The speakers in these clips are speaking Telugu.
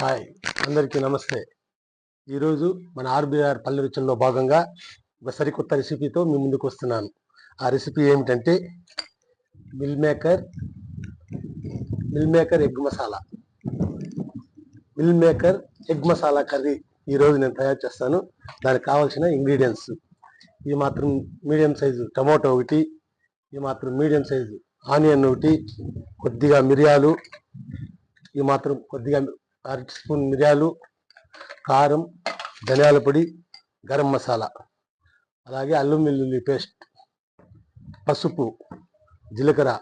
హాయ్. అందరికీ నమస్తే. ఈరోజు మన ఆర్బీఆర్ పల్లె రుచుల్లో భాగంగా ఒక సరికొత్త రెసిపీతో మీ ముందుకు వస్తున్నాను. ఆ రెసిపీ ఏమిటంటే meal maker meal maker egg masala. Meal maker egg masala curry ఈరోజు నేను తయారు చేస్తాను. దానికి కావాల్సిన ఇంగ్రీడియంట్స్. ఈ మాత్రం మీడియం సైజు టమాటో ఒకటి ఈ మాత్రం మీడియం సైజు ఆనియన్ ఒకటి కొద్దిగా మిరియాలు ఈ మాత్రం కొద్దిగా అర స్పూన్ మిరియాలు కారం ధనియాల పొడి గరం మసాలా. అలాగే అల్లం వెల్లుల్లి పేస్ట్ పసుపు జీలకర్ర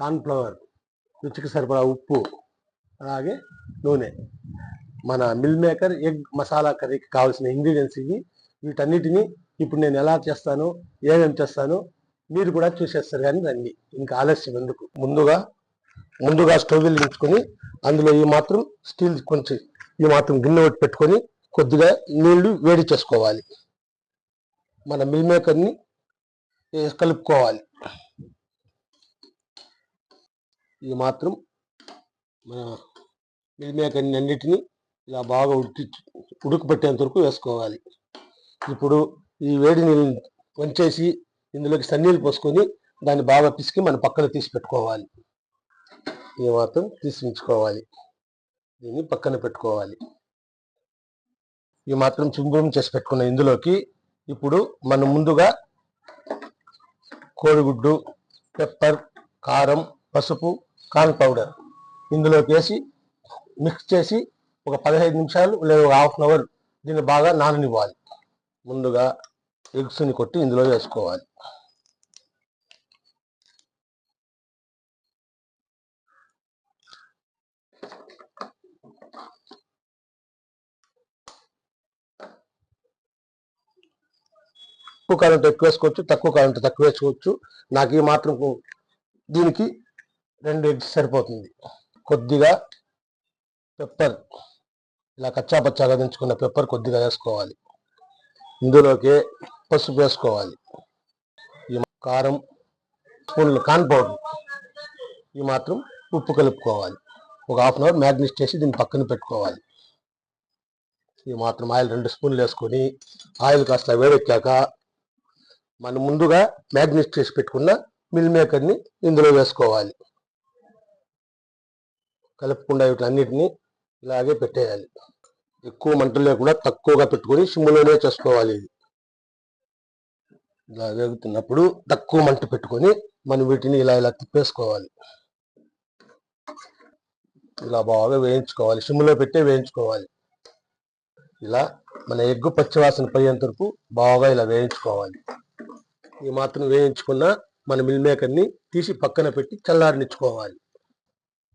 కార్న్ఫ్లవర్ రుచికి సరిపడా ఉప్పు అలాగే నూనె. మన మిల్ మేకర్ ఎగ్ మసాలా కర్రీకి కావాల్సిన ఇంగ్రీడియంట్స్ ఇవి వీటన్నిటిని ఇప్పుడు నేను ఎలా చేస్తాను ఏమేమి చేస్తాను మీరు కూడా చూసేస్తారు కానీ రండి. ఇంకా ఆలస్యం ఎందుకు? ముందుగా ముందుగా స్టవ్ వెలిగించుకొని అందులో ఈ మాత్రం స్టీల్ కొంచెం ఈ మాత్రం గిన్నె ఒకటి పెట్టుకొని కొద్దిగా నీళ్ళు వేడి చేసుకోవాలి. మన మిల్ మేకర్ని కలుపుకోవాలి. ఈ మాత్రం మన మిల్ మేకర్ని అన్నిటినీ ఇలా బాగా ఉడికి ఉడుకుపెట్టేంత వరకు వేసుకోవాలి. ఇప్పుడు ఈ వేడి నీళ్ళు వంచేసి ఇందులోకి సన్నీళ్ళు పోసుకొని దాన్ని బాగా పిసికి మన పక్కన తీసి పెట్టుకోవాలి. ఈ మాత్రం తీసి ఉంచుకోవాలి దీన్ని పక్కన పెట్టుకోవాలి. ఈ మాత్రం చుంబురం చేసి పెట్టుకున్న ఇందులోకి ఇప్పుడు మనం ముందుగా కోడిగుడ్డు పెప్పర్ కారం పసుపు కార్న్ పౌడర్ ఇందులోకి వేసి మిక్స్ చేసి ఒక పదహైదు నిమిషాలు లేదా ఒక హాఫ్ అన్ అవర్ దీన్ని బాగా నాననివ్వాలి. ముందుగా ఎగ్స్ని కొట్టి ఇందులో వేసుకోవాలి. ఎక్కువ కరెంట్ ఎక్కువ వేసుకోవచ్చు తక్కువ కరెంట్ తక్కువ వేసుకోవచ్చు. నాకు ఈ మాత్రం దీనికి రెండు ఎగ్స్ సరిపోతుంది. కొద్దిగా పెప్పర్ ఇలా కచ్చా పచ్చాగా దించుకున్న పెప్పర్ కొద్దిగా వేసుకోవాలి. ఇందులోకి పసుపు వేసుకోవాలి. ఈ కారం స్పూన్లు కాన్ పౌడర్ ఈ మాత్రం ఉప్పు కలుపుకోవాలి. ఒక హాఫ్ అన్ అవర్ మ్యాగ్నెట్ చేసి దీన్ని పక్కన పెట్టుకోవాలి. ఈ మాత్రం ఆయిల్ రెండు స్పూన్లు వేసుకొని ఆయిల్ కాస్త వేడెక్కాక మనం ముందుగా మ్యాగ్నెట్ చేసి పెట్టుకున్న మిల్ మేకర్ని ఇందులో వేసుకోవాలి. కలుపుకుండా వీటన్నిటిని ఇలాగే పెట్టేయాలి. ఎక్కువ మంటలు లేకుండా తక్కువగా పెట్టుకొని సిమ్లోనే చేసుకోవాలి ఇది. ఇలా వేగుతున్నప్పుడు తక్కువ మంట పెట్టుకొని మనం వీటిని ఇలా ఇలా తిప్పేసుకోవాలి. ఇలా బాగా వేయించుకోవాలి. సిమ్లో పెట్టే వేయించుకోవాలి. ఇలా మన ఎగ్గు పచ్చివాసన పోయేంత వరకు బాగా ఇలా వేయించుకోవాలి. ఈ మాత్రం వేయించుకున్న మన మిల్ మేకర్ని తీసి పక్కన పెట్టి చల్లారనిచ్చుకోవాలి.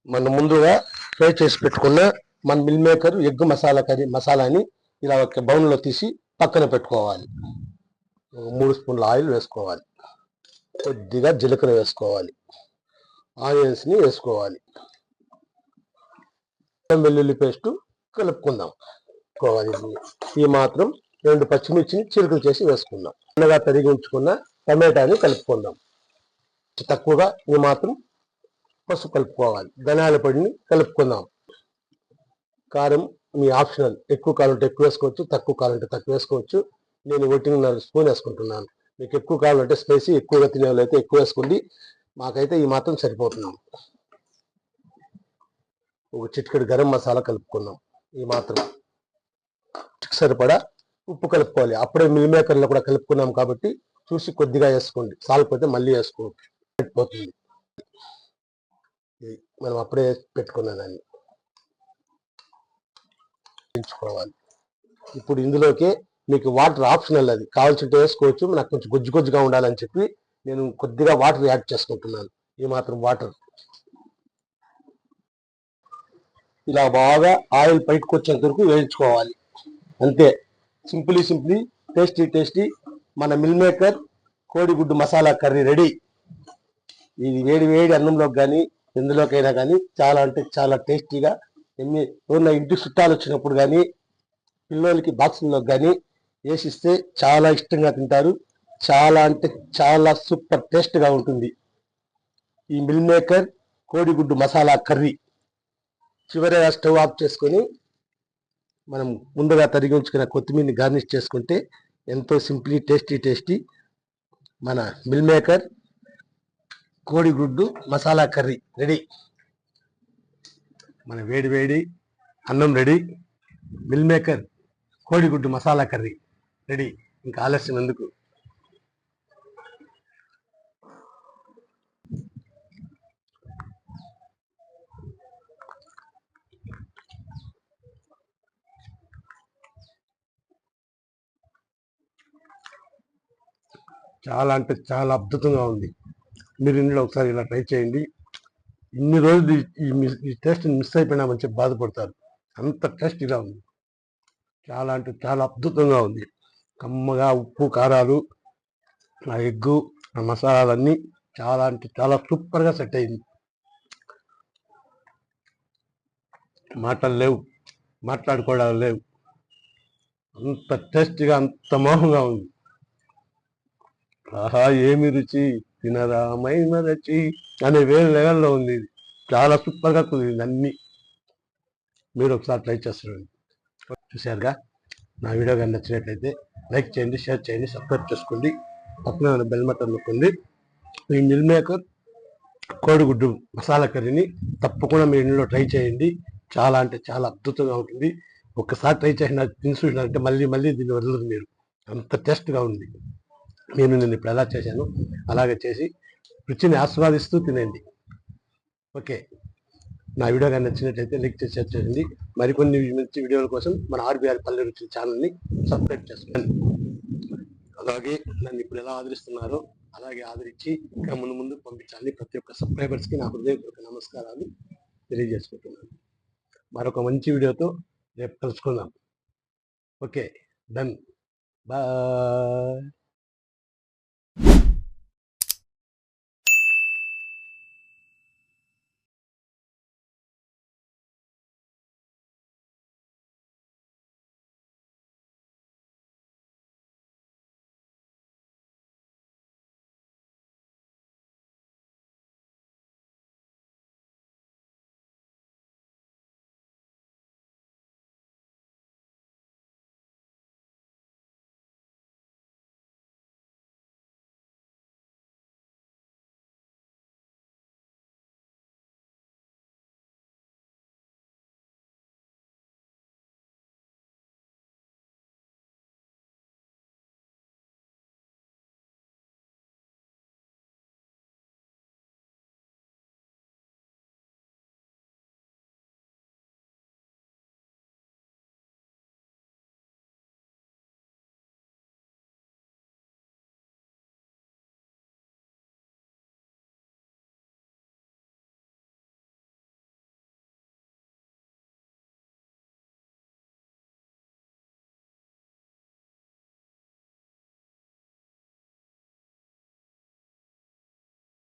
మనం ముందుగా ఫ్రై చేసి పెట్టుకున్న మన meal maker egg masala curry మసాలాని ఇలా ఒక బౌన్లో తీసి పక్కన పెట్టుకోవాలి. మూడు స్పూన్ల ఆయిల్ వేసుకోవాలి. కొద్దిగా జీలకర్ర వేసుకోవాలి. ఆనియన్స్ని వేసుకోవాలి. వెల్లుల్లి పేస్ట్ కలుపుకుందాం. ఈ మాత్రం రెండు పచ్చిమిర్చిని చిలుకలు చేసి వేసుకుందాం. చిన్నగా తరిగి ఉంచుకున్న టమాటాని కలుపుకుందాం. తక్కువగా ఈ మాత్రం పసుపు కలుపుకోవాలి. ధనాల పొడిని కలుపుకుందాం. కారం మీ ఆప్షనల్. ఎక్కువ కావాలంటే ఎక్కువ వేసుకోవచ్చు తక్కువ కావాలంటే తక్కువ వేసుకోవచ్చు. నేను ఒకటిన్నర స్పూన్ వేసుకుంటున్నాను. మీకు ఎక్కువ కాలం అంటే స్పైసీ ఎక్కువగా తినే అయితే ఎక్కువ వేసుకుంది మాకైతే ఈ మాత్రం సరిపోతున్నాం ఒక చిటికెడు గరం మసాలా కలుపుకుందాం. ఈ మాత్రం సరిపడా ఉప్పు కలుపుకోవాలి. అప్పుడే మిల్ మేకర్లో కూడా కలుపుకున్నాం కాబట్టి చూసి కొద్దిగా వేసుకోండి. సాలిపోతే మళ్ళీ వేసుకోవచ్చు పెట్టిపోతుంది మనం అప్పుడే పెట్టుకున్న దాన్ని. పెంచుకోవాలి. ఇప్పుడు ఇందులోకి మీకు వాటర్ ఆప్షనల్ అది. కావాల్సింటే వేసుకోవచ్చు. నాకు కొంచెం గుజ్జు గుజ్జుగా ఉండాలని చెప్పి నేను కొద్దిగా వాటర్ యాడ్ చేసుకుంటున్నాను. ఈ మాత్రం వాటర్. ఇలా బాగా ఆయిల్ బయటకు వచ్చేంత వరకు వేయించుకోవాలి. అంతే. సింపులీ సింప్లీ టేస్టీ టేస్టీ మన మిల్ మేకర్ కోడిగుడ్డు మసాలా కర్రీ రెడీ ఇది వేడి వేడి అన్నంలోకి కానీ ఎందులోకైనా కానీ చాలా అంటే చాలా టేస్టీగా ఎన్ని ఎవరైనా ఇంటి చుట్టాలు వచ్చినప్పుడు కానీ పిల్లలకి బాక్సుల్లోకి కానీ వేసిస్తే చాలా ఇష్టంగా తింటారు. చాలా అంటే చాలా సూపర్ టేస్ట్గా ఉంటుంది. ఈ మిల్ మేకర్ కోడిగుడ్డు మసాలా కర్రీ చివరిగా స్టవ్ ఆఫ్ చేసుకొని మనం ముందుగా తరిగి ఉంచుకున్న కొత్తిమీరని గార్నిష్ చేసుకుంటే ఎంతో సింప్లీ టేస్టీ టేస్టీ మన మిల్ మేకర్ కోడిగుడ్డు మసాలా కర్రీ రెడీ. మన వేడి వేడి అన్నం రెడీ. మిల్ మేకర్ కోడిగుడ్డు మసాలా కర్రీ రెడీ. ఇంకా ఆలస్యం ఎందుకు? చాలా అంటే చాలా అద్భుతంగా ఉంది. మీరు ఇంట్లో ఒకసారి ఇలా ట్రై చేయండి. ఇన్ని రోజులు ఈ- ఈ మిస్ ఈ టేస్ట్ మిస్ అయిపోయినామని చెప్పి బాధపడతారు. అంత టేస్టీగా ఉంది. చాలా అంటే చాలా అద్భుతంగా ఉంది. కమ్మగా ఉప్పు కారాలు ఆ ఎగ్గు ఆ మసాలాలన్నీ చాలా అంటే చాలా సూపర్గా సెట్ అయింది. మాటలు లేవు. మాట్లాడుకోవడాలు లేవు. అంత టేస్టీగా అంత మోహంగా ఉంది. ఆహా ఏమి రుచి? తినరామైన రుచి? అనే వేరే లెవెల్లో ఉంది ఇది. చాలా సూపర్గా కుదిరింది అన్నీ. మీరు ఒకసారి ట్రై చేస్తారండి చూశారుగా? నా వీడియో కానీ నచ్చినట్లయితే లైక్ చేయండి షేర్ చేయండి సబ్స్క్రైబ్ చేసుకోండి. పక్కన ఉన్న బెల్ బటన్ నొక్కండి. ఈ మిల్ మేకర్ కోడిగుడ్డు మసాలా కర్రీని తప్పకుండా మీ ఇంట్లో ట్రై చేయండి. చాలా అంటే చాలా అద్భుతంగా ఉంటుంది. ఒక్కసారి ట్రై చేసిన తిని చూసినారంటే మళ్ళీ మళ్ళీ దీన్ని వదలరు మీరు. అంత టేస్ట్గా ఉంది. నేను నేను ఇప్పుడు ఎలా చేశాను? అలాగే చేసి రుచిని ఆస్వాదిస్తూ తినండి. ఓకే. నా వీడియో కానీ నచ్చినట్లయితే లైక్ చేసి షేర్ చేయండి. మరికొన్ని మంచి వీడియోల కోసం మన ఆర్బీఆర్ పల్లె రుచి ఛానల్ని సబ్స్క్రైబ్ చేసుకోండి. అలాగే నన్ను ఇప్పుడు ఎలా ఆదరిస్తున్నారో అలాగే ఆదరించి ఇంకా ముందు ముందు పంపించాలి ప్రతి ఒక్క సబ్స్క్రైబర్స్కి నా హృదయపూర్వక నమస్కారాలు తెలియజేసుకుంటున్నాను. మరొక మంచి వీడియోతో రేపు కలుసుకుందాం. ఓకే. డన్. బాయ్.